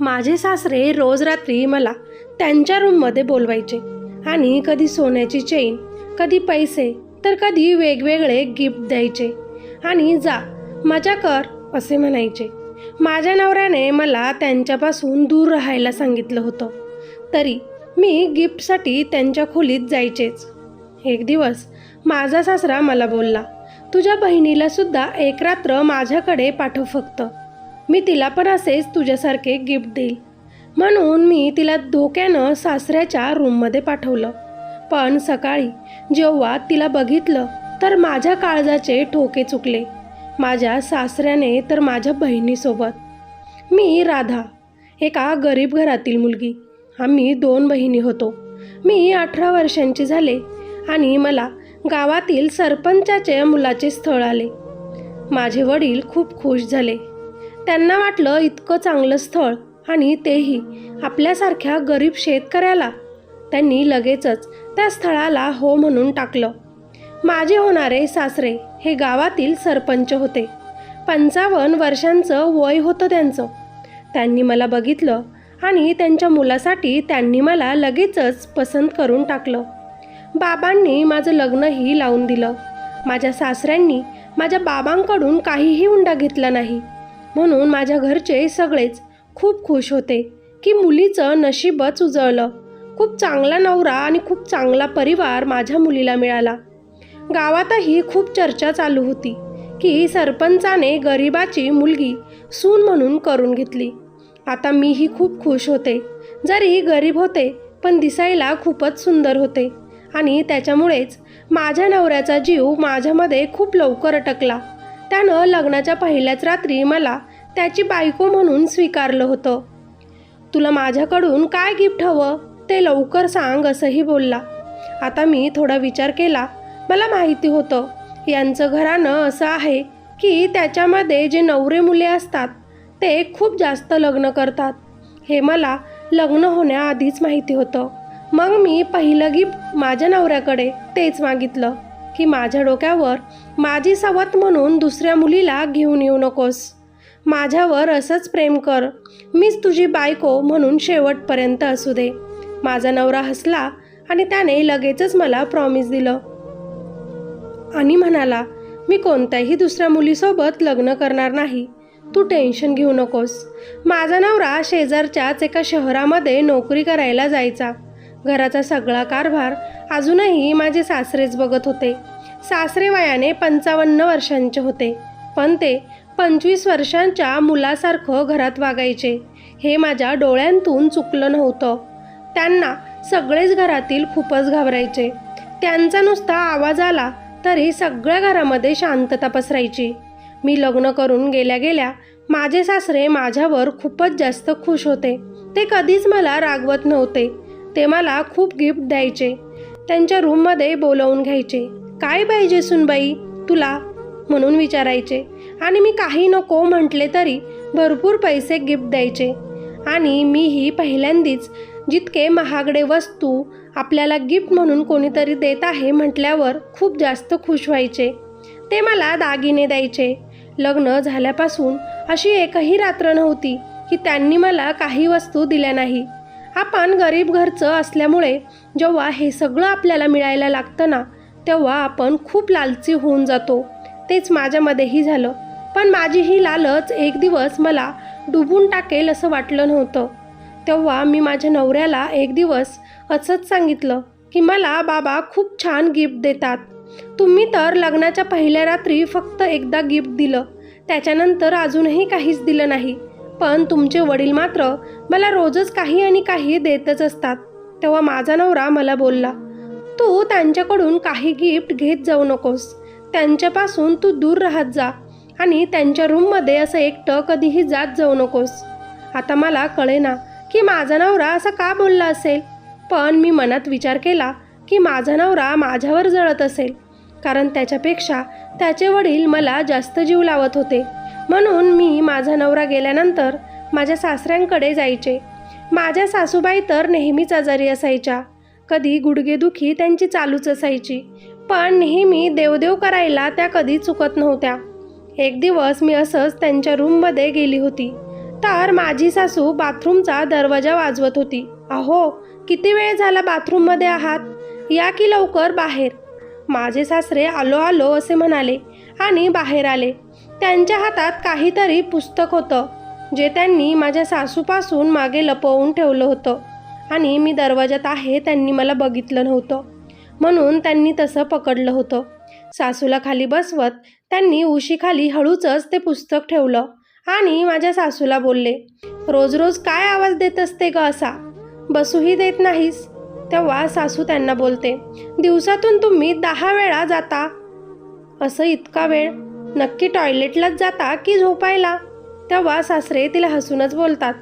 माझे सासरे रोज रात्री मला त्यांच्या रूममध्ये बोलवायचे. आणि कधी सोन्याची चेन कधी पैसे तर कधी वेगवेगळे गिफ्ट द्यायचे. आणि जा मजा कर असे म्हणायचे. माझ्या नवऱ्याने मला त्यांच्यापासून दूर राहायला सांगितलं होतं. तरी मी गिफ्टसाठी त्यांच्या खोलीत जायचेच. एक दिवस माझा सासरा मला बोलला तुझ्या बहिणीलासुद्धा एक रात्र माझ्याकडे पाठव फक्त. मी तिला पण असेच तुझ्यासारखे गिफ्ट देईल. म्हणून मी तिला धोक्यानं सासऱ्याच्या रूममध्ये पाठवलं. पण सकाळी जेव्हा तिला बघितलं तर माझ्या काळजाचे ठोके चुकले. माझ्या सासऱ्याने तर माझ्या बहिणीसोबत. मी राधा एका गरीब घरातील मुलगी. आम्ही दोन बहिणी होतो. मी अठरा वर्षांची झाले आणि मला गावातील सरपंचाच्या मुलाचे स्थळ आले. माझे वडील खूप खुश झाले. त्यांना वाटलं इतकं चांगलं स्थळ आणि तेही आपल्यासारख्या गरीब शेतकऱ्याला. त्यांनी लगेचच त्या स्थळाला हो म्हणून टाकलं. माझे होणारे सासरे हे गावातील सरपंच होते. पंचावन्न वर्षांचं वय होतं त्यांचं. त्यांनी मला बघितलं आणि त्यांच्या मुलासाठी त्यांनी मला लगेचच पसंत करून टाकलं. बाबांनी माझं लग्नही लावून दिलं. माझ्या सासऱ्यांनी माझ्या बाबांकडून काहीही हुंडा घेतला नाही. म्हणून माझ्या घरचे सगळेच खूप खुश होते की मुलीचं नशीबच उजळलं. खूप चांगला नवरा आणि खूप चांगला परिवार माझ्या मुलीला मिळाला. गावातही खूप चर्चा चालू होती की सरपंचाने गरिबाची मुलगी सून म्हणून करून घेतली. आता मीही खूप खुश होते. जरी गरीब होते पण दिसायला खूपच सुंदर होते आणि त्याच्यामुळेच माझ्या नवऱ्याचा जीव माझ्यामध्ये खूप लवकर अटकला. त्यानं लग्नाच्या पहिल्याच रात्री मला त्याची बायको म्हणून स्वीकारलं होतं. तुला माझ्याकडून काय गिफ्ट हवं? ते लवकर सांग असंही बोलला. आता मी थोडा विचार केला. मला माहिती होतं यांचं घराणं असं आहे की त्याच्यामध्ये जे नवरे मुले असतात ते खूप जास्त लग्न करतात. हे मला लग्न होण्याआधीच माहिती होतं. मग मी पहिलं गिफ्ट माझ्या नवऱ्याकडे तेच मागितलं की माझ्या डोक्यावर माझी सवत म्हणून दुसऱ्या मुलीला घेऊन येऊ नकोस. माझ्यावर असंच प्रेम कर. मीच तुझी बायको म्हणून शेवटपर्यंत असू दे. माझा नवरा हसला आणि त्याने लगेचच मला प्रॉमिस दिलं. आणि म्हणाला मी कोणत्याही दुसऱ्या मुलीसोबत लग्न करणार नाही. तू टेन्शन घेऊ नकोस. माझा नवरा शेजारच्याच एका शहरामध्ये नोकरी करायला जायचा. घराचा सगळा कारभार अजूनही माझे सासरेच बघत होते. सासरे वयाने पंचावन्न वर्षांचे होते. पण ते पंचवीस वर्षांच्या मुलासारखं घरात वागायचे. हे माझ्या डोळ्यांतून चुकलं नव्हतं. त्यांना सगळेच घरातील खूपच घाबरायचे. त्यांचा नुसता आवाज आला तरी सगळ्या घरामध्ये शांतता पसरायची. मी लग्न करून गेल्या गेल्या माझे सासरे माझ्यावर खूपच जास्त खुश होते. ते कधीच मला रागवत नव्हते. ते मला खूप गिफ्ट द्यायचे. त्यांच्या रूममध्ये बोलवून घ्यायचे. काय पाहिजे सुनबाई तुला? म्हणून विचारायचे. आणि मी काही नको म्हटले तरी भरपूर पैसे गिफ्ट द्यायचे. आणि मीही पहिल्यांदीच जितके महागडे वस्तू आपल्याला गिफ्ट म्हणून कोणीतरी देत आहे म्हटल्यावर खूप जास्त खुश व्हायचे. ते मला दागिने द्यायचे. लग्न झाल्यापासून अशी एकही रात्र नव्हती की त्यांनी मला काही वस्तू दिल्या नाही. आपण गरीब घरचं असल्यामुळे जेव्हा हे सगळं आपल्याला मिळायला लागतं ना तेव्हा आपण खूप लालची होऊन जातो. तेच माझ्यामध्येही झालं. पण माझी ही लालच एक दिवस मला डुबून टाकेल असं वाटलं नव्हतं. तेव्हा मी माझ्या नवऱ्याला एक दिवस असंच सांगितलं की मला बाबा खूप छान गिफ्ट देतात. तुम्ही तर लग्नाच्या पहिल्या रात्री फक्त एकदा गिफ्ट दिलं. त्याच्यानंतर अजूनही काहीच दिलं नाही. पण तुमचे वडील मात्र मला रोजच काही आणि काही देतच असतात. तेव्हा माझा नवरा मला बोलला तू त्यांच्याकडून काही गिफ्ट घेत जाऊ नकोस. त्यांच्यापासून तू दूर राहत जा आणि त्यांच्या रूममध्ये असं एकटं कधीही जात जाऊ नकोस. आता मला कळेना की माझा नवरा असा का बोलला असेल? पण मी मनात विचार केला की माझा नवरा माझ्यावर जळत असेल. कारण त्याच्यापेक्षा त्याचे वडील मला जास्त जीव लावत होते. म्हणून मी माझा नवरा गेल्यानंतर माझ्या सासऱ्यांकडे जायचे. माझ्या सासूबाई तर नेहमीच आजारी असायच्या. कधी गुडघेदुखी त्यांची चालूच असायची. पण नेहमी देवदेव करायला त्या कधी चुकत नव्हत्या. एक दिवस मी असंच त्यांच्या रूममध्ये गेली होती. तर माझी सासू बाथरूमचा दरवाजा वाजवत होती. अहो किती वेळ झाला बाथरूममध्ये आहात? या की लवकर बाहेर. माझे सासरे आलो आलो असे म्हणाले आणि बाहेर आले. त्यांच्या हातात काहीतरी पुस्तक होतं जे त्यांनी माझ्या सासूपासून मागे लपवून ठेवलं होतं. आणि मी दरवाजात आहे त्यांनी मला बघितलं नव्हतं. म्हणून त्यांनी तसं पकडलं होतं. सासूला खाली बसवत त्यांनी उशीखाली हळूचच ते पुस्तक ठेवलं आणि माझ्या सासूला बोलले रोज रोज काय आवाज देत असते ग असा? बसूही देत नाहीस. तेव्हा सासू त्यांना बोलते दिवसातून तुम्ही दहा वेळा जाता. असं इतका वेळ? नक्की टॉयलेटलाच जाता की झोपायला? तेव्हा सासरे तिला हसूनच बोलतात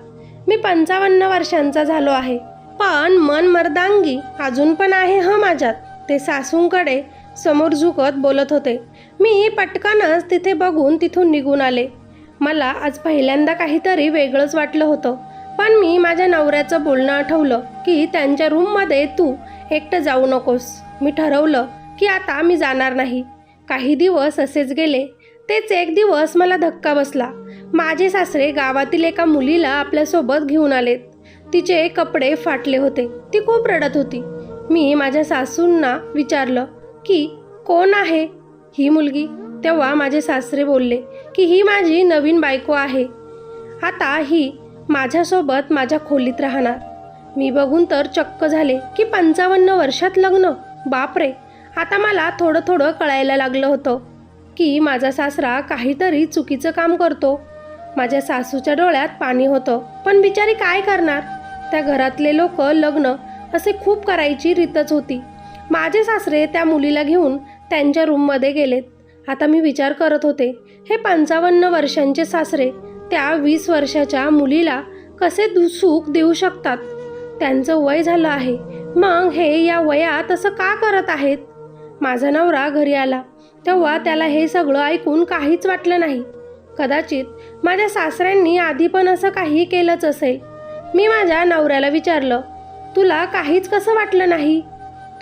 मी पंचावन्न वर्षांचा झालो आहे. पण मन मर्दांगी अजून पण आहे ह माझ्यात ते सासूंकडे समोर झुकत बोलत होते. मी पटकनच तिथे बघून तिथून निघून आले. मला आज पहिल्यांदा काहीतरी वेगळंच वाटलं होतं पण मी माझ्या नवऱ्याचं बोलणं आठवलं की त्यांच्या रूममध्ये तू एकटं जाऊ नकोस. मी ठरवलं की आता मी जाणार नाही. काही दिवस असेच गेले. तेच एक दिवस मला धक्का बसला. माझे सासरे गावातील एका मुलीला आपल्यासोबत घेऊन आलेत. तिचे कपडे फाटले होते. ती खूप रडत होती. मी माझ्या सासूंना विचारलं की कोण आहे ही मुलगी? तेव्हा माझे सासरे बोलले की ही माझी नवीन बायको आहे. आता ही माझ्यासोबत माझ्या खोलीत राहणार. मी बघून तर चक्क झाले की पंचावन्न वर्षात लग्न? बापरे! आता मला थोडं थोडं कळायला लागलं होतं की माझा सासरा काहीतरी चुकीचं काम करतो. माझ्या सासूच्या डोळ्यात पाणी होतं. पण बिचारी काय करणार? त्या घरातले लोक लग्न असे खूप करायची रीतच होती. माझे सासरे त्या मुलीला घेऊन त्यांच्या रूममध्ये गेलेत. आता मी विचार करत होते हे पंचावन्न वर्षांचे सासरे त्या वीस वर्षाच्या मुलीला कसे दुसूक सुख देऊ शकतात? त्यांचं वय झालं आहे. मग हे या वयात असं का करत आहेत? माझा नवरा घरी आला. तेव्हा त्याला हे सगळं ऐकून काहीच वाटलं नाही. कदाचित माझ्या सासऱ्यांनी आधी पण असं काही केलंच असेल. मी माझ्या नवऱ्याला विचारलं तुला काहीच कसं वाटलं नाही?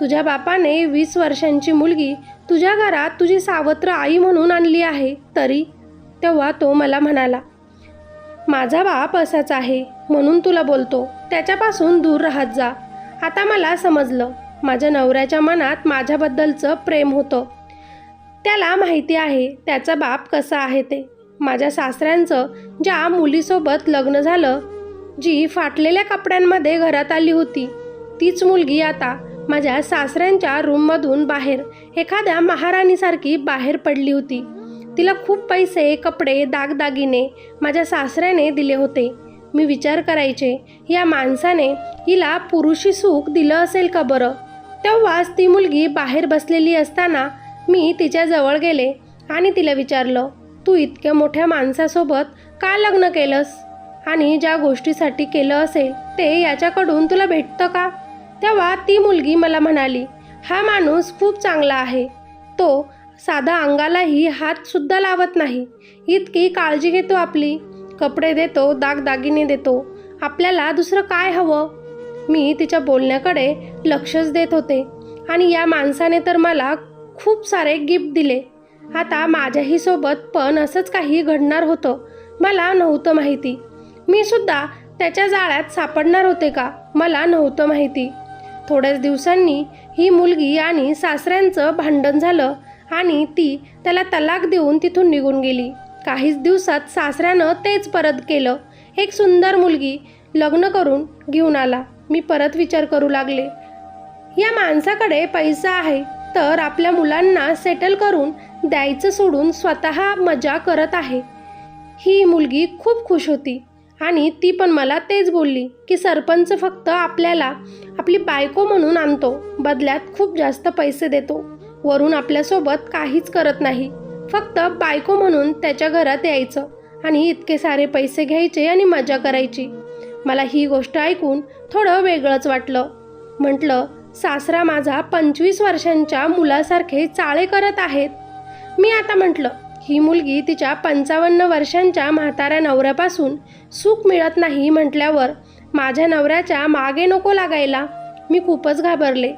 तुझ्या बापाने वीस वर्षांची मुलगी तुझ्या घरात तुझी सावत्र आई म्हणून आणली आहे तरी? तेव्हा तो मला म्हणाला माझा बाप असाच आहे म्हणून तुला बोलतो. त्याच्यापासून दूर राहत जा. आता मला समजलं माझ्या नवऱ्याच्या मनात माझ्याबद्दलचं प्रेम होतं. त्याला माहिती आहे त्याचा बाप कसा आहे ते. माझ्या सासऱ्यांचं ज्या मुलीसोबत लग्न झालं जी फाटलेल्या कपड्यांमध्ये घरात आली होती. तीच मुलगी आता माझ्या सासऱ्यांच्या रूममधून बाहेर एखाद्या महाराणीसारखी बाहेर पडली होती. तिला खूप पैसे कपडे दागदागिने माझ्या सासऱ्याने दिले होते. मी विचार करायचे या माणसाने हिला पुरुषी सुख दिलं असेल का बरं? तेव्हाच ती मुलगी बाहेर बसलेली असताना मी तिच्याजवळ गेले आणि तिला विचारलं तू इतक्या मोठ्या माणसासोबत का लग्न केलंस? आणि ज्या गोष्टीसाठी केलं असेल ते याच्याकडून तुला भेटतं का? तेव्हा ती मुलगी मला म्हणाली हा माणूस खूप चांगला आहे. तो साधा अंगालाही हातसुद्धा लावत नाही. इतकी काळजी घेतो आपली. कपडे देतो दागदागिने देतो. आपल्याला दुसरं काय हवं? मी तिच्या बोलण्याकडे लक्षच देत होते आणि या माणसाने तर मला खूप सारे गिफ्ट दिले. आता माझ्याही सोबत पण असंच काही घडणार होतं. मला नव्हतं माहिती. मी सुद्धा त्याच्या जाळ्यात सापडणार होते का? मला नव्हतं माहिती. थोड्याच दिवसांनी ही मुलगी आणि सासऱ्यांचं भांडण झालं आणि ती त्याला तलाक देऊन तिथून निघून गेली. काहीच दिवसात सासऱ्यानं तेच परत केलं. एक सुंदर मुलगी लग्न करून घेऊन आला. मी परत विचार करू लागले. या माणसाकडे पैसा आहे तर आपल्या मुलांना सेटल करून द्यायचं सोडून स्वतः मजा करत आहे. ही मुलगी खूप खुश होती. आणि ती पण मला तेच बोलली की सरपंच फक्त आपल्याला आपली बायको म्हणून आणतो बदल्यात खूप जास्त पैसे देतो. वरून आपल्यासोबत काहीच करत नाही. फक्त बायको म्हणून त्याच्या घरात यायचं आणि इतके सारे पैसे घ्यायचे आणि मजा करायची. मला ही गोष्ट ऐकून थोडं वेगळंच वाटलं. म्हटलं सासरा माझा पंचवीस वर्षांच्या मुलासारखे चाळे करत आहेत. मी आता म्हटलं ही मुलगी तिच्या पंचावन्न वर्षांच्या म्हाताऱ्या नवऱ्यापासून सुख मिळत नाही म्हटल्यावर माझ्या नवऱ्याच्या मागे नको लागायला मी खूपच घाबरले.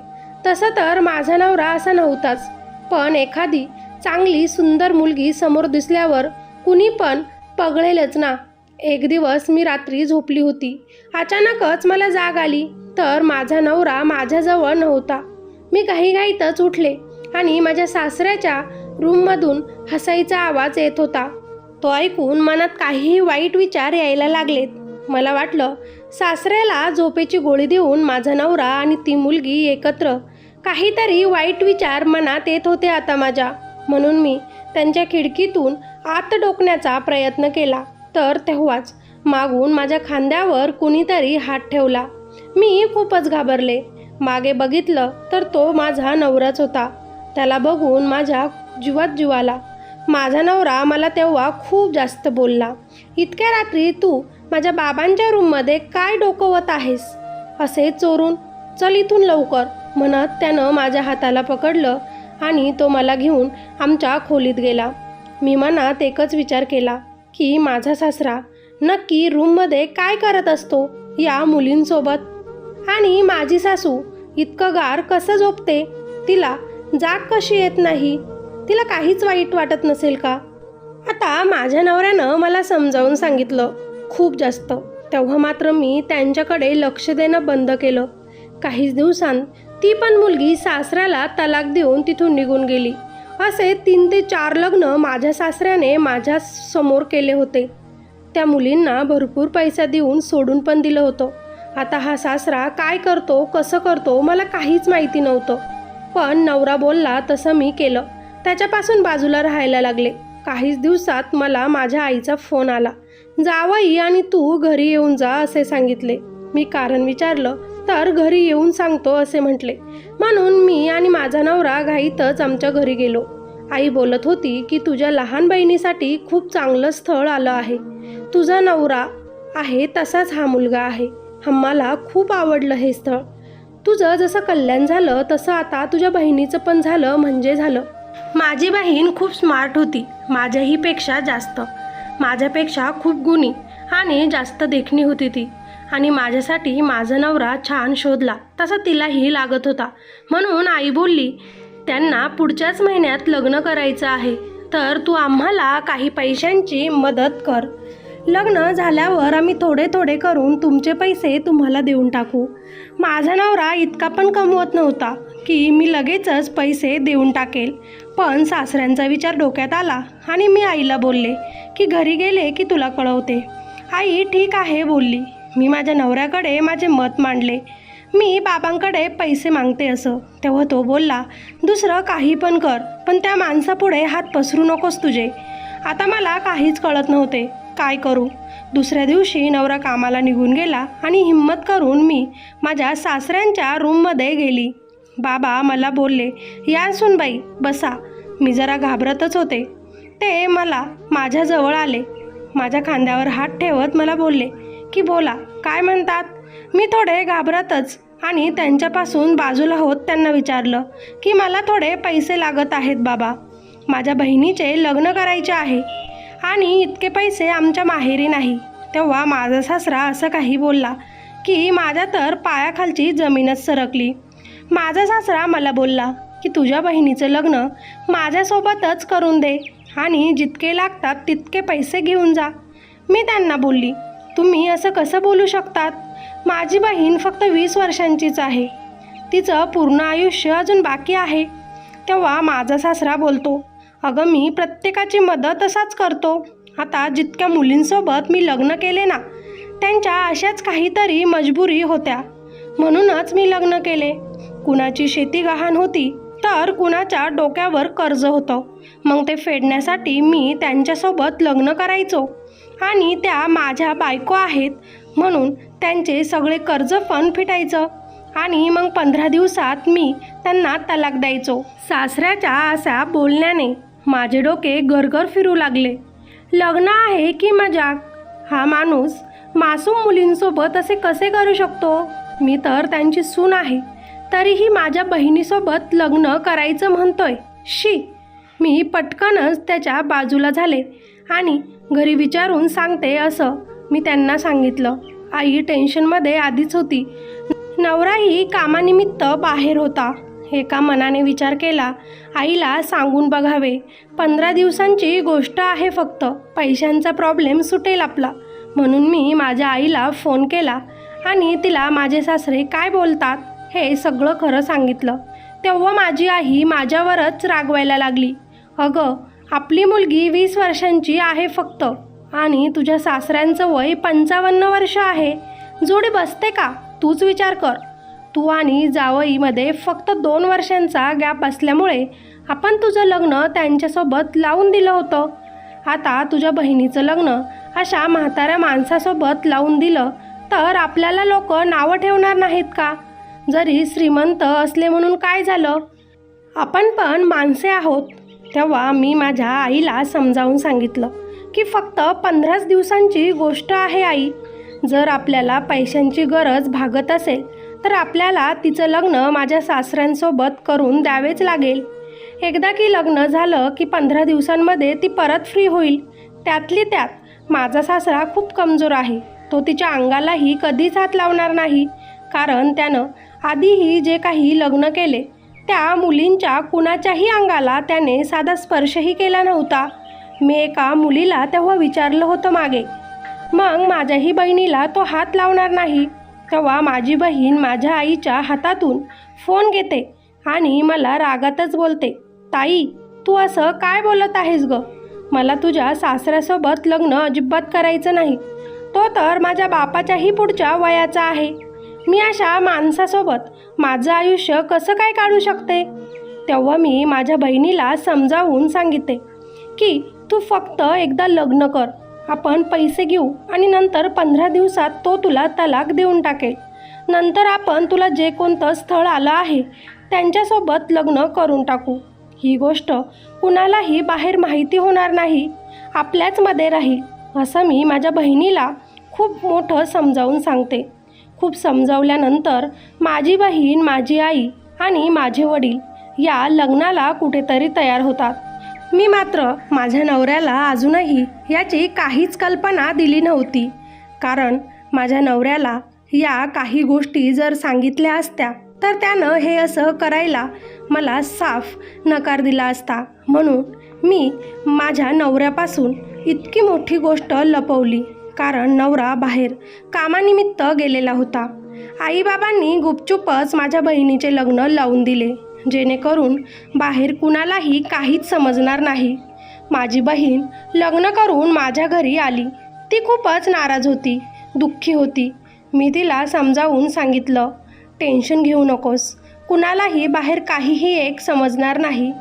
तसं तर माझा नवरा असा नव्हताच पण एखादी चांगली सुंदर मुलगी समोर दिसल्यावर कुणी पण पगळेलच ना. एक दिवस मी रात्री झोपली होती. अचानकच मला जाग आली तर माझा नवरा माझ्याजवळ नव्हता. मी घाईघाईतच उठले आणि माझ्या सासऱ्याच्या रूममधून हसाईचा आवाज येत होता. तो ऐकून मनात काहीही वाईट विचार यायला लागलेत. मला वाटलं सासऱ्याला झोपेची गोळी देऊन माझा नवरा आणि ती मुलगी एकत्र. काहीतरी वाईट विचार मनात येत होते आता माझ्या. म्हणून मी त्यांच्या खिडकीतून आत डोकण्याचा प्रयत्न केला. तर तेव्हाच मागून माझ्या खांद्यावर कुणीतरी हात ठेवला. मी खूपच घाबरले. मागे बघितलं तर तो माझा नवराच होता. त्याला बघून माझ्या जीवात जीवाला. माझा नवरा मला तेव्हा खूप जास्त बोलला इतक्या रात्री तू माझ्या बाबांच्या रूममध्ये काय डोकवत आहेस? असे चोरून चल इथून लवकर म्हणत त्यानं माझ्या हाताला पकडलं आणि तो मला घेऊन आमच्या खोलीत गेला. मी मनात एकच विचार केला की माझा सासरा नक्की रूममध्ये काय करत असतो या मुलींसोबत? आणि माझी सासू इतकं गार कसं झोपते? तिला जाग कशी येत नाही? तिला काहीच वाईट वाटत नसेल का? आता माझ्या नवऱ्यानं मला समजावून सांगितलं खूप जास्त. तेव्हा मात्र मी त्यांच्याकडे लक्ष देणं बंद केलं. काहीच दिवसांत ती पण मुलगी सासऱ्याला तलाक देऊन तिथून निघून गेली. असे तीन ते चार लग्न माझ्या सासऱ्याने माझ्यासमोर केले होते. त्या मुलींना भरपूर पैसा देऊन सोडून पण दिलं होतं. आता हा सासरा काय करतो कसं करतो मला काहीच माहिती नव्हतं. पण नवरा बोलला तसं मी केलं. त्याच्यापासून बाजूला राहायला लागले. काहीच दिवसात मला माझ्या आईचा फोन आला. जावई आणि तू घरी येऊन जा असे सांगितले. मी कारण विचारलं तर घरी येऊन सांगतो असे म्हटले. म्हणून मी आणि माझा नवरा घाईतच आमच्या घरी गेलो. आई बोलत होती की तुझ्या लहान बहिणीसाठी खूप चांगलं स्थळ आलं आहे. तुझा नवरा आहे तसाच हा मुलगा आहे. आम्हाला खूप आवडलं हे स्थळ. तुझं जसं कल्याण झालं तसं आता तुझ्या बहिणीचं पण झालं म्हणजे झालं. माझी बहीण खूप स्मार्ट होती. माझ्याहीपेक्षा जास्त. माझ्यापेक्षा खूप गुणी आणि जास्त देखणी होती ती. आणि माझ्यासाठी माझा नवरा छान शोधला. तसा तिलाही लागत होता. म्हणून आई बोलली त्यांना पुढच्याच महिन्यात लग्न करायचं आहे. तर तू आम्हाला काही पैशांची मदत कर. लग्न झाल्यावर आम्ही थोडे थोडे करून तुमचे पैसे तुम्हाला देऊन टाकू. माझा नवरा इतका पण कमवत नव्हता. की मी लगेचच पैसे देऊन टाकेल. पण सासऱ्यांचा विचार डोक्यात आला आणि मी आईला बोलले की घरी गेले की तुला कळवते. आई ठीक आहे बोलली. मी माझ्या नवऱ्याकडे माझे मत मांडले. मी बाबांकडे पैसे मागते असं. तेव्हा तो बोलला दुसरं काही पण कर पण त्या माणसापुढे हात पसरू नकोस तुझे. आता मला काहीच कळत नव्हते. काय करू? दुसऱ्या दिवशी नवरा कामाला निघून गेला आणि हिंमत करून मी माझ्या सासऱ्यांच्या रूममध्ये गेली. बाबा मला बोलले या सुनबाई बसा. मी जरा घाबरतच होते. ते मला माझ्याजवळ आले. माझ्या खांद्यावर हात ठेवत मला बोलले की बोला काय म्हणतात? मी थोडे घाबरतच आणि त्यांच्यापासून बाजूला होत त्यांना विचारलं की मला थोडे पैसे लागत आहेत बाबा. माझ्या बहिणीचे लग्न करायचे आहे आणि इतके पैसे आमच्या माहेरी नाही. तेव्हा माझा सासरा असं काही बोलला की माझ्या तर पायाखालची जमीनच सरकली. माझा सासरा मला बोलला की तुझ्या बहिणीचं लग्न माझ्यासोबतच करून दे आणि जितके लागतात तितके पैसे घेऊन जा. मी त्यांना बोलली तुम्ही असं कसं बोलू शकतात? माझी बहीण फक्त वीस वर्षांचीच आहे. तिचं पूर्ण आयुष्य अजून बाकी आहे. तेव्हा माझा सासरा बोलतो अगं मी प्रत्येकाची मदत असाच करतो. आता जितक्या मुलींसोबत मी लग्न केले ना त्यांच्या अशाच काहीतरी मजबुरी होत्या. म्हणूनच मी लग्न केले. कुणाची शेती गहाण होती तर कुणाच्या डोक्यावर कर्ज होतं. मग ते फेडण्यासाठी मी त्यांच्यासोबत लग्न करायचो. आणि त्या माझ्या बायको आहेत म्हणून त्यांचे सगळे कर्ज पण फिटायचं. आणि मग पंधरा दिवसात मी त्यांना तलाक द्यायचो. सासऱ्याच्या अशा बोलण्याने माझे डोके घरघर फिरू लागले. लग्न आहे की मजाक? हा माणूस मासूम मुलींसोबत असे कसे करू शकतो? मी तर त्यांची सून आहे. तरीही माझ्या बहिणीसोबत लग्न करायचं म्हणतोय. शी मी पटकनच त्याच्या बाजूला झाले आणि घरी विचारून सांगते असं मी त्यांना सांगितलं. आई टेन्शनमध्ये आधीच होती. नवराही कामानिमित्त बाहेर होता. एका मनाने विचार केला आईला सांगून बघावे. पंधरा दिवसांची गोष्ट आहे फक्त. पैशांचा प्रॉब्लेम सुटेल आपला. म्हणून मी माझ्या आईला फोन केला आणि तिला माझे सासरे काय बोलतात? हे सगळं खरं सांगितलं. तेव्हा माझी आई माझ्यावरच रागवायला लागली. अगं आपली मुलगी वीस वर्षांची आहे फक्त आणि तुझ्या सासऱ्यांचं वय पंचावन्न वर्ष आहे. जोडी बसते का? तूच विचार कर. तू आणि जावईमध्ये फक्त दोन वर्षांचा गॅप असल्यामुळे आपण तुझं लग्न त्यांच्यासोबत लावून दिलं होतं. आता तुझ्या बहिणीचं लग्न अशा म्हाताऱ्या माणसासोबत लावून दिलं तर आपल्याला लोक नावं ठेवणार नाहीत का? जरी श्रीमंत असले म्हणून काय झालं? आपण पण माणसे आहोत. तेव्हा मी माझ्या आईला समजावून सांगितलं की फक्त पंधराच दिवसांची गोष्ट आहे आई. जर आपल्याला पैशांची गरज भागत असेल तर आपल्याला तिचं लग्न माझ्या सासऱ्यांसोबत करून द्यावेच लागेल. एकदा की लग्न झालं की पंधरा दिवसांमध्ये ती परत फ्री होईल. त्यातली त्यात माझा सासरा खूप कमजोर आहे. तो तिच्या अंगालाही कधीच हात लावणार नाही. कारण त्यानं आधीही जे काही लग्न केले त्या मुलींच्या कुणाच्याही अंगाला त्याने साधा स्पर्शही केला नव्हता. मी एका मुलीला तेव्हा विचारलं होतं मागे मग माझ्याही बहिणीला तो हात लावणार नाही? तेव्हा माझी बहीण माझ्या आईच्या हातातून फोन घेते आणि मला रागातच बोलते ताई तू असं काय बोलत आहेस ग? मला तुझ्या सासऱ्यासोबत लग्न अजिबात करायचं नाही. तो तर माझ्या बापाच्याही पुढच्या वयाचा आहे. मी अशा माणसासोबत माझं आयुष्य कसं काय काढू शकते? तेव्हा मी माझ्या बहिणीला समजावून सांगितले की तू फक्त एकदा लग्न कर. आपण पैसे घेऊ आणि नंतर पंधरा दिवसात तो तुला तलाक देऊन टाकेल. नंतर आपण तुला जे कोणतं स्थळ आलं आहे त्यांच्यासोबत लग्न करून टाकू. ही गोष्ट कुणालाही बाहेर माहिती होणार नाही. आपल्याचमध्ये राहील. असं मी माझ्या बहिणीला खूप मोठं समजावून सांगते. खूप समजावल्यानंतर माझी बहीण माझी आई आणि माझे वडील या लग्नाला कुठेतरी तयार होतात. मी मात्र माझ्या नवऱ्याला अजूनही याची काहीच कल्पना दिली नव्हती. कारण माझ्या नवऱ्याला या काही गोष्टी जर सांगितल्या असत्या तर त्यानं हे असं करायला मला साफ नकार दिला असता. म्हणून मी माझ्या नवऱ्यापासून इतकी मोठी गोष्ट लपवली. कारण नवरा बाहेर कामानिमित्त गेलेला होता. आईबाबांनी गुपचूपच माझ्या बहिणीचे लग्न लावून दिले जेणेकरून बाहेर कुणालाही काहीच समजणार नाही. माझी बहीण लग्न करून माझ्या घरी आली. ती खूपच नाराज होती दुःखी होती. मी तिला समजावून सांगितलं टेन्शन घेऊ नकोस. कुणालाही बाहेर काहीही एक समजणार नाही.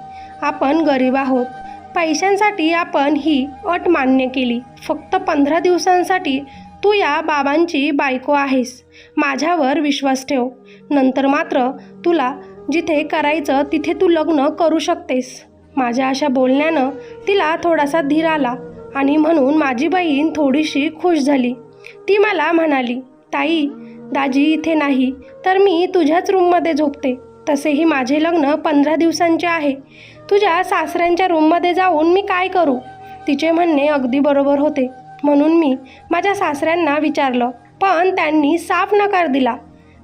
आपण गरीब आहोत. पैशांसाठी आपण ही अट मान्य केली. फक्त पंधरा दिवसांसाठी तू या बाबांची बायको आहेस. माझ्यावर विश्वास ठेव. नंतर मात्र तुला जिथे करायचं तिथे तू लग्न करू शकतेस. माझ्या अशा बोलण्यानं तिला थोडासा धीर आला आणि म्हणून माझी बहीण थोडीशी खुश झाली. ती मला म्हणाली ताई दाजी इथे नाही तर मी तुझ्याच रूममध्ये झोपते. तसेही माझे लग्न पंधरा दिवसांचे आहे. तुझ्या सासऱ्यांच्या रूममध्ये जाऊन मी काय करू? तिचे म्हणणे अगदी बरोबर होते. म्हणून मी माझ्या सासऱ्यांना विचारलं पण त्यांनी साफ नकार दिला.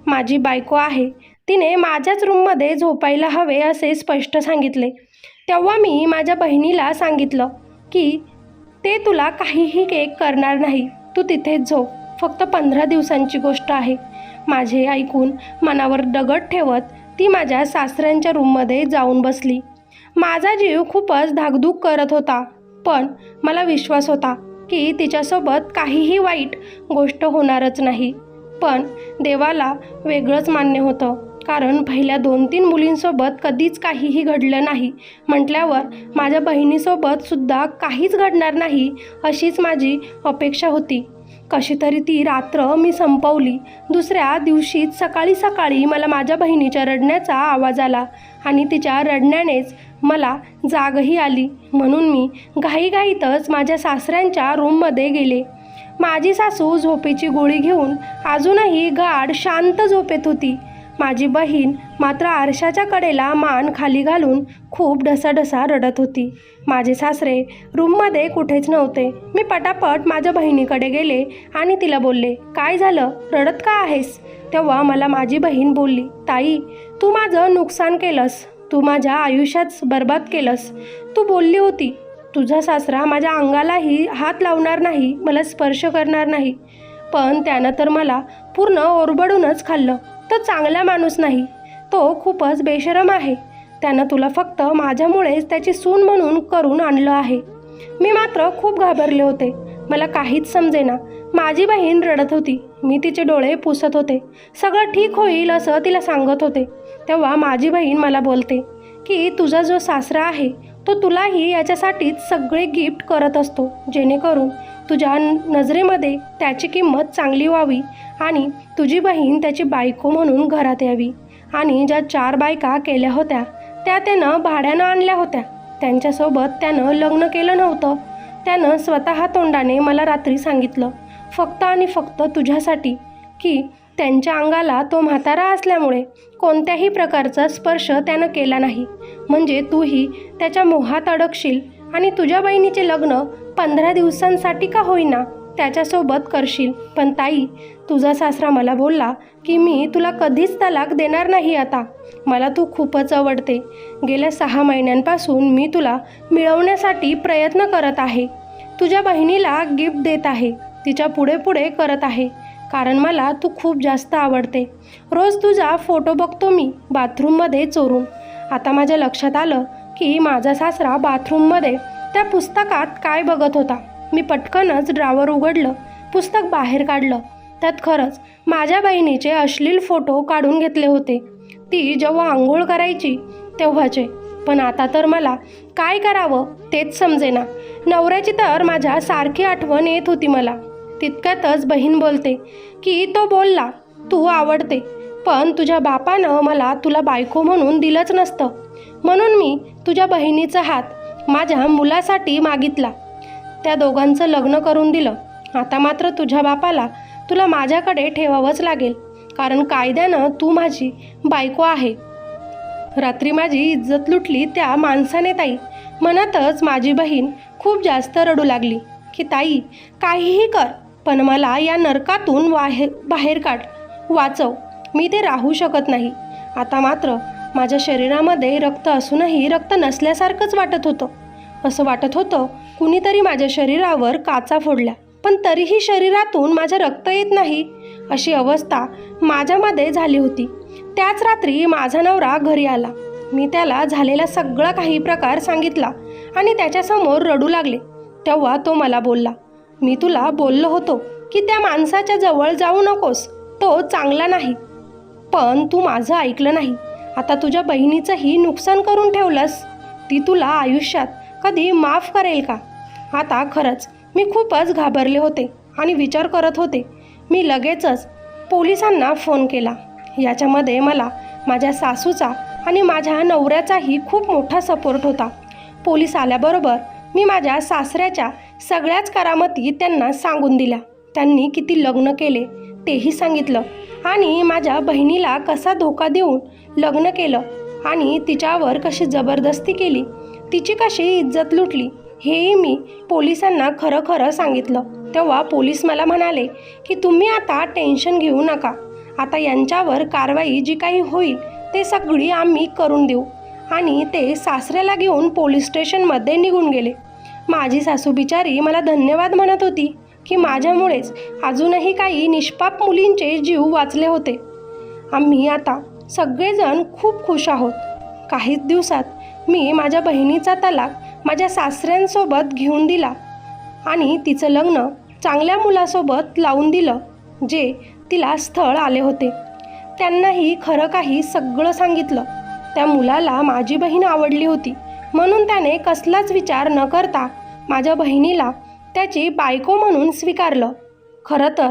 माझी बायको आहे. तिने माझ्याच रूममध्ये झोपायला हवे असे स्पष्ट सांगितले. तेव्हा मी माझ्या बहिणीला सांगितलं की ते तुला काहीही केक करणार नाही. तू तिथेच झोप. फक्त पंधरा दिवसांची गोष्ट आहे. माझे ऐकून मनावर दगड ठेवत ती माझ्या सासऱ्यांच्या रूममध्ये जाऊन बसली. माझा जीव खूपच धाकधूक करत होता. पण मला विश्वास होता की तिच्यासोबत काहीही वाईट गोष्ट होणारच नाही. पण देवाला वेगळंच मान्य होतं. कारण पहिल्या दोन तीन मुलींसोबत कधीच काहीही घडलं नाही. म्हटल्यावर माझ्या बहिणीसोबत सुद्धा काहीच घडणार नाही अशीच माझी अपेक्षा होती. कशी तरी ती रात्र मी संपवली. दुसऱ्या दिवशीच सकाळी सकाळी मला माझ्या बहिणीच्या रडण्याचा आवाज आला आणि तिच्या रडण्यानेच मला जागही आली. म्हणून मी घाईघाईतच माझ्या सासऱ्यांच्या रूममध्ये गेले. माझी सासू झोपेची गोळी घेऊन अजूनही गाढ शांत झोपेत होती. माझी बहीण मात्र आरशाच्या कडेला मान खाली घालून खूप ढसाढसा रडत होती. माझे सासरे रूममध्ये कुठेच नव्हते. मी पटापट माझ्या बहिणीकडे गेले आणि तिला बोलले काय झालं? रडत का आहेस? तेव्हा मला माझी बहीण बोलली ताई तू माझं नुकसान केलंस. तू माझ्या आयुष्यात बर्बाद केलंस. तू बोलली होती तुझा सासरा माझ्या अंगालाही हात लावणार नाही मला स्पर्श करणार नाही पण त्यानं तर मला पूर्ण ओरबडूनच खाल्लं. तो चांगला माणूस नाही तो खूपच बेशरम आहे. त्यानं तुला फक्त माझ्यामुळेच त्याची सून म्हणून करून आणलं आहे. मी मात्र खूप घाबरले होते. मला काहीच समजेना. माझी बहीण रडत होती. मी तिचे डोळे पुसत होते. सगळं ठीक होईल असं तिला सांगत होते. तेव्हा माझी बहीण मला बोलते की तुझा जो सासरा आहे तो तुलाही याच्यासाठीच सगळे गिफ्ट करत असतो. जेणेकरून तुझ्या नजरेमध्ये त्याची किंमत चांगली व्हावी आणि तुझी बहीण त्याची बायको म्हणून घरात यावी. आणि ज्या चार बायका केल्या होत्या त्या त्यानं भाड्यानं आणल्या होत्या. त्यांच्यासोबत त्यानं लग्न केलं नव्हतं. त्यानं स्वतः तोंडाने मला रात्री सांगितलं फक्त आणि फक्त तुझ्यासाठी की त्यांच्या अंगाला तो म्हातारा असल्यामुळे कोणत्याही प्रकारचा स्पर्श त्यानं केला नाही. म्हणजे तूही त्याच्या मोहात अडकशील आणि तुझ्या बहिणीचे लग्न पंधरा दिवसांसाठी का होईना त्याच्यासोबत करशील. पण ताई तुझा सासरा मला बोलला की मी तुला कधीच तलाक देणार नाही आता. मला तू खूपच आवडते. गेल्या सहा महिन्यांपासून मी तुला मिळवण्यासाठी प्रयत्न करत आहे. तुझ्या बहिणीला गिफ्ट देत आहे. तिच्या पुढे पुढे करत आहे. कारण मला तू खूप जास्त आवडते. रोज तुझा फोटो बघतो मी बाथरूममध्ये चोरून. आता माझ्या लक्षात आलं की माझा सासरा बाथरूममध्ये त्या पुस्तकात काय बघत होता. मी पटकनच ड्रावर उघडलं पुस्तक बाहेर काढलं. त्यात खरंच माझ्या बहिणीचे अश्लील फोटो काढून घेतले होते. ती जेव्हा आंघोळ करायची तेव्हाचे. पण आता तर मला काय करावं तेच समजेना. नवऱ्याची तर माझ्या सारखी आठवण येत होती मला. तितक्यातच बहीण बोलते की तो बोलला तू आवडते पण तुझ्या बापानं मला तुला बायको म्हणून दिलंच नसतं. म्हणून मी तुझ्या बहिणीचा हात माझ्या मुलासाठी मागितला. त्या दोघांचं लग्न करून दिलं. आता मात्र तुझ्या बापाला तुला माझ्याकडे ठेवावंच लागेल कारण कायद्यानं तू माझी बायको आहे. रात्री माझी इज्जत लुटली त्या माणसाने ताई. मनातच माझी बहीण खूप जास्त रडू लागली की ताई काहीही कर पण मला या नरकातून बाहेर बाहेर काढ. वाचव. मी ते राहू शकत नाही. आता मात्र माझ्या शरीरामध्ये रक्त असूनही रक्त नसल्यासारखंच वाटत होतं. असं वाटत होतं कुणीतरी माझ्या शरीरावर काचा फोडल्या. पण तरीही शरीरातून माझं रक्त येत नाही अशी अवस्था माझ्यामध्ये झाली होती. त्याच रात्री माझा नवरा घरी आला. मी त्याला झालेला सगळा काही प्रकार सांगितला आणि त्याच्यासमोर रडू लागले. तेव्हा तो मला बोलला मी तुला बोललो होतो की त्या माणसाच्या जवळ जाऊ नकोस. तो चांगला नाही. पण तू माझं ऐकलं नाही. आता तुझ्या बहिणीचंही नुकसान करून ठेवलंस. ती तुला आयुष्यात कधी माफ करेल का? आता खरंच मी खूपच घाबरले होते आणि विचार करत होते. मी लगेचच पोलिसांना फोन केला. याच्यामध्ये मला माझ्या सासूचा आणि माझ्या नवऱ्याचाही खूप मोठा सपोर्ट होता. पोलीस आल्याबरोबर मी माझ्या सासऱ्याच्या सगळ्याच करामती त्यांना सांगून दिल्या त्यांनी किती लग्न केले तेही सांगितलं. आणि माझ्या बहिणीला कसा धोका देऊन लग्न केलं आणि तिच्यावर कशी जबरदस्ती केली तिची कशी इज्जत लुटली हेही मी पोलिसांना खरं खरं सांगितलं. तेव्हा पोलीस मला म्हणाले की तुम्ही आता टेन्शन घेऊ नका. आता यांच्यावर कारवाई जी काही होईल ते सगळी आम्ही करून देऊ. आणि ते सासऱ्याला घेऊन पोलीस स्टेशनमध्ये निघून गेले. माझी सासू बिचारी मला धन्यवाद म्हणत होती की माझ्यामुळेच अजूनही काही निष्पाप मुलींचे जीव वाचले होते. आम्ही आता सगळेजण खूप खुश आहोत. काहीच दिवसात मी माझ्या बहिणीचा तलाक माझ्या सासऱ्यांसोबत घेऊन दिला आणि तिचं लग्न चांगल्या मुलासोबत लावून दिलं जे तिला स्थळ आले होते. त्यांनाही खरं काही सगळं सांगितलं. त्या मुलाला माझी बहीण आवडली होती म्हणून त्याने कसलाच विचार न करता माझ्या बहिणीला त्याची बायको म्हणून स्वीकारलं. खरं तर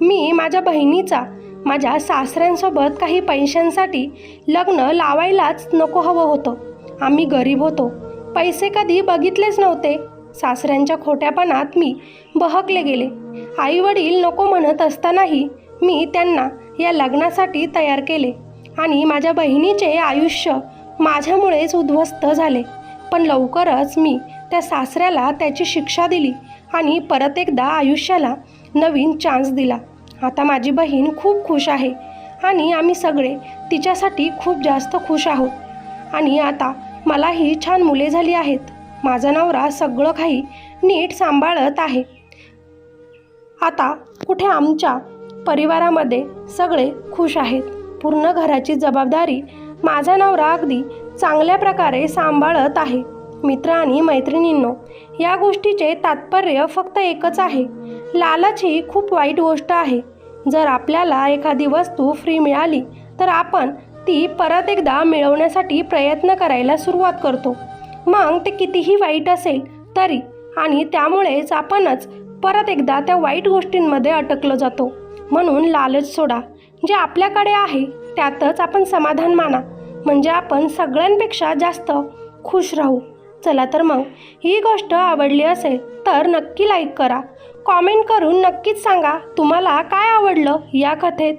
मी माझ्या बहिणीचा माझ्या सासऱ्यांसोबत काही पैशांसाठी लग्न लावायलाच नको हवं होतं. आम्ही गरीब होतो. पैसे कधी बघितलेच नव्हते. सासऱ्यांच्या खोट्यापणात मी बहकले गेले. आईवडील नको म्हणत असतानाही मी त्यांना या लग्नासाठी तयार केले आणि माझ्या बहिणीचे आयुष्य माझ्यामुळेच उद्ध्वस्त झाले. पण लवकरच मी त्या सासऱ्याला त्याची शिक्षा दिली आणि परत एकदा आयुष्याला नवीन चान्स दिला. आता माझी बहीण खूप खुश आहे आणि आम्ही सगळे तिच्यासाठी खूप जास्त खुश आहोत. आणि आता मलाही छान मुले झाली आहेत. माझा नवरा सगळं काही नीट सांभाळत आहे. आता कुठे आमच्या परिवारामध्ये सगळे खुश आहेत. पूर्ण घराची जबाबदारी माझा नवरा अगदी चांगल्या प्रकारे सांभाळत आहे. मित्र आणि मैत्रिणींनो या गोष्टीचे तात्पर्य फक्त एकच आहे. लालच ही खूप वाईट गोष्ट आहे. जर आपल्याला एखादी वस्तू फ्री मिळाली तर आपण ती परत एकदा मिळवण्यासाठी प्रयत्न करायला सुरुवात करतो. मग ते कितीही वाईट असेल तरी आणि त्यामुळेच आपणच परत एकदा त्या वाईट गोष्टींमध्ये अटकलो जातो. म्हणून लालच सोडा. जे आपल्याकडे आहे त्यातच आपण समाधान माना. म्हणजे आपण सगळ्यांपेक्षा जास्त खुश राहू. चला तर मग. ही गोष्ट आवडली असेल तर नक्की लाईक करा. कॉमेंट करून नक्कीच सांगा तुम्हाला काय आवडलं या कथेत.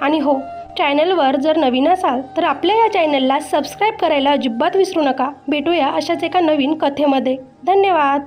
आणि हो चॅनलवर जर नवीन असाल तर आपल्या या चॅनलला सबस्क्राईब करायला अजिबात विसरू नका. भेटूया अशाच एका नवीन कथेमध्ये. धन्यवाद.